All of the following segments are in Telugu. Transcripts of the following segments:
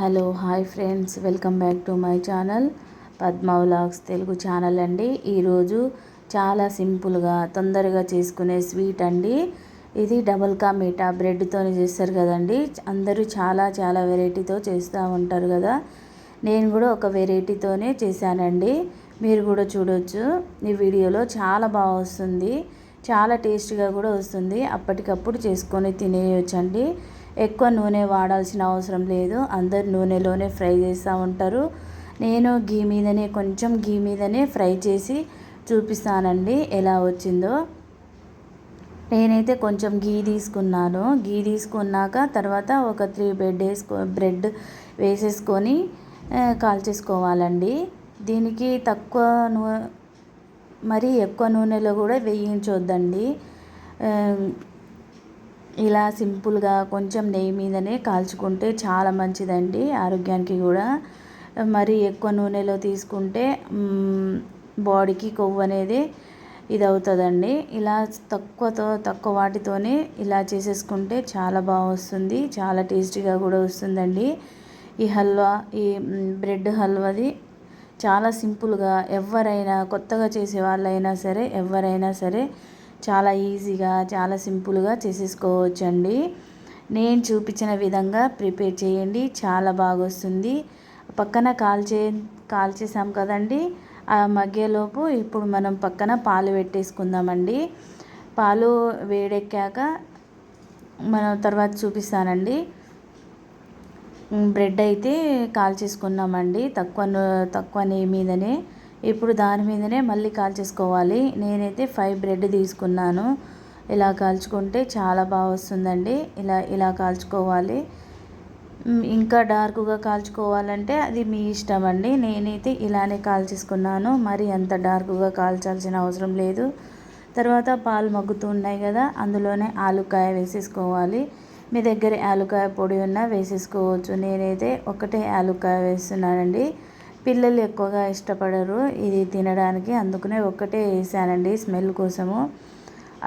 Hello hi friends. Welcome back to my channel Padma vlogs Telugu channel అండి. ఈరోజు చాలా సింపుల్గా తొందరగా చేసుకునే స్వీట్ అండి. ఇది డబుల్ కా మీఠా బ్రెడ్తో చేస్తారు కదండి. అందరూ చాలా చాలా వెరైటీతో చేస్తూ ఉంటారు కదా. నేను కూడా ఒక వెరైటీతోనే చేశానండి. మీరు కూడా చూడవచ్చు ఈ వీడియోలో చాలా బాగా వస్తుంది. చాలా టేస్ట్గా కూడా వస్తుంది. అప్పటికప్పుడు చేసుకొని తినేయొచ్చండి. ఎక్కువ నూనె వాడాల్సిన అవసరం లేదు. అందరు నూనెలోనే ఫ్రై చేస్తూ ఉంటారు. నేను గీ మీదనే కొంచెం గీ మీదనే ఫ్రై చేసి చూపిస్తానండి ఎలా వచ్చిందో. నేనైతే కొంచెం గీ తీసుకున్నాను. గీ తీసుకున్నాక తర్వాత ఒక త్రీ బ్రెడ్ వేసుకో బ్రెడ్ వేసేసుకొని కాల్చేసుకోవాలండి. దీనికి తక్కువ నూ మరీ ఎక్కువ నూనెలో కూడా వేయించొద్దండి. ఇలా సింపుల్గా కొంచెం నెయ్యి మీదనే కాల్చుకుంటే చాలా మంచిదండి ఆరోగ్యానికి కూడా. మరి ఎక్కువ నూనెలో తీసుకుంటే బాడీకి కొవ్వు అనేది ఇది అవుతుందండి ఇలా తక్కువతో తక్కువ వాటితోనే ఇలా చేసేసుకుంటే చాలా బాగా వస్తుంది చాలా టేస్టీగా కూడా వస్తుందండి. ఈ హల్వా ఈ బ్రెడ్ హల్వాది చాలా సింపుల్గా ఎవరైనా కొత్తగా చేసే వాళ్ళైనా సరే ఎవరైనా సరే చాలా ఈజీగా చాలా సింపుల్గా చేసేసుకోవచ్చండి. నేను చూపించిన విధంగా ప్రిపేర్ చేయండి. చాలా బాగా వస్తుంది పక్కన కాల్చే కాల్చేసాం కదండి. ఆ మగ్గేలోపు ఇప్పుడు మనం పక్కన పాలు పెట్టేసుకుందామండి. పాలు వేడెక్కాక మనం తర్వాత చూపిస్తానండి. బ్రెడ్ అయితే కాల్చేసుకున్నామండి తక్కువ తక్కువ నెయ్యి మీదనే. ఇప్పుడు దాని మీదనే మళ్ళీ కాల్చేసుకోవాలి. నేనైతే ఫైవ్ బ్రెడ్ తీసుకున్నాను. ఇలా కాల్చుకుంటే చాలా బాగా వస్తుందండి. ఇలా ఇలా కాల్చుకోవాలి. ఇంకా డార్క్గా కాల్చుకోవాలంటే అది మీ ఇష్టం అండి. నేనైతే ఇలానే కాల్చేసుకున్నాను. మరి అంత డార్క్గా కాల్చాల్సిన అవసరం లేదు. తర్వాత పాలు మగ్గుతూ ఉన్నాయి కదా అందులోనే ఆలుకాయ వేసేసుకోవాలి. మీ దగ్గర ఆలుకాయ పొడి ఉన్నా వేసేసుకోవచ్చు. నేనైతే ఒకటే ఆలుకాయ వేస్తున్నానండి. పిల్లలు ఎక్కువగా ఇష్టపడరు. ఇది తినడానికి అందుకనే ఒక్కటే వేసానండి స్మెల్ కోసము.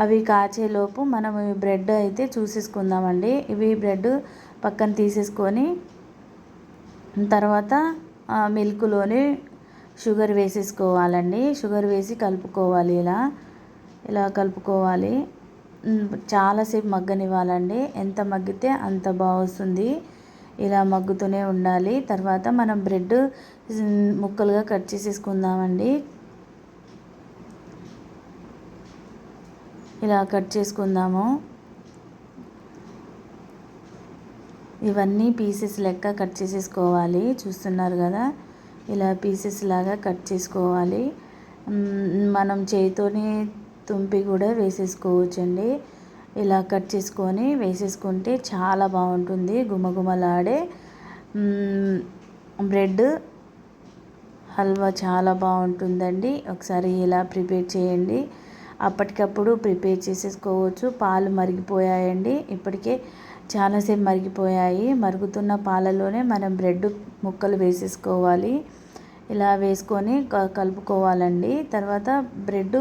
అవి కాచేలోపు మనం బ్రెడ్ అయితే చూసేసుకుందామండి. ఇవి బ్రెడ్ పక్కన తీసేసుకొని తర్వాత మిల్క్లోని షుగర్ వేసేసుకోవాలండి. షుగర్ వేసి కలుపుకోవాలి ఇలా. ఇలా కలుపుకోవాలి. చాలాసేపు మగ్గనివ్వాలండి. ఎంత మగ్గితే అంత బాగా వస్తుంది ఇలా మగ్గుతూనే ఉండాలి. తర్వాత మనం బ్రెడ్ ముక్కలుగా కట్ చేసేసుకుందామండి. ఇలా కట్ చేసుకుందాము. ఇవన్నీ పీసెస్ లెక్క కట్ చేసేసుకోవాలి. చూస్తున్నారు కదా? ఇలా పీసెస్ లాగా కట్ చేసుకోవాలి. మనం చేతితోనే తుంపి కూడా వేసేసుకోవచ్చండి. ఇలా కట్ చేసుకొని వేసేసుకుంటే చాలా బాగుంటుంది. గుమగుమలాడే బ్రెడ్ హల్వా చాలా బాగుంటుందండి. ఒకసారి ఇలా ప్రిపేర్ చేయండి. అప్పటికప్పుడు ప్రిపేర్ చేసేసుకోవచ్చు. పాలు మరిగిపోయాయండి. ఇప్పటికే చాలాసేపు మరిగిపోయాయి. మరుగుతున్న పాలలోనే మనం బ్రెడ్ ముక్కలు వేసేసుకోవాలి. ఇలా వేసుకొని కలుపుకోవాలండి. తర్వాత బ్రెడ్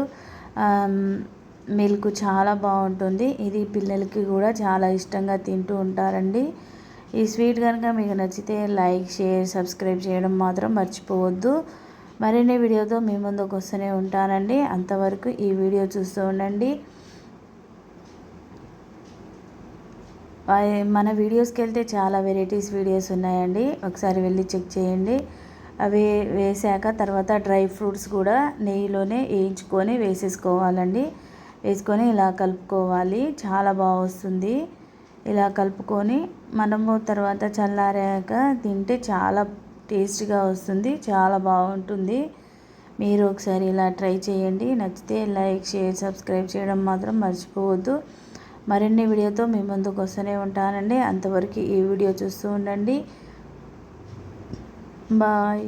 మిల్క్ చాలా బాగుంటుంది. ఇది పిల్లలకి కూడా చాలా ఇష్టంగా తింటూ ఉంటారండి. ఈ స్వీట్ కనుక మీకు నచ్చితే లైక్ షేర్ సబ్స్క్రైబ్ చేయడం మాత్రం మర్చిపోవద్దు. మరిన్ని వీడియోతో మీ ముందుకు వస్తూనే ఉంటానండి. అంతవరకు ఈ వీడియో చూస్తూ ఉండండి. మన వీడియోస్కి వెళ్తే చాలా వెరైటీస్ వీడియోస్ ఉన్నాయండి. ఒకసారి వెళ్ళి చెక్ చేయండి. అవి వేసాక తర్వాత డ్రై ఫ్రూట్స్ కూడా నెయ్యిలోనే వేయించుకొని వేసేసుకోవాలండి. వేసుకొని ఇలా కలుపుకోవాలి. చాలా బాగా వస్తుంది. ఇలా కలుపుకొని మనము తర్వాత చల్లారాక తింటే చాలా టేస్ట్గా వస్తుంది. చాలా బాగుంటుంది. మీరు ఒకసారి ఇలా ట్రై చేయండి. నచ్చితే లైక్ షేర్ సబ్స్క్రైబ్ చేయడం మాత్రం మర్చిపోవద్దు. మరిన్ని వీడియోతో మీ ముందుకు వస్తూనే ఉంటానండి. అంతవరకు ఈ వీడియో చూస్తూ ఉండండి. బాయ్.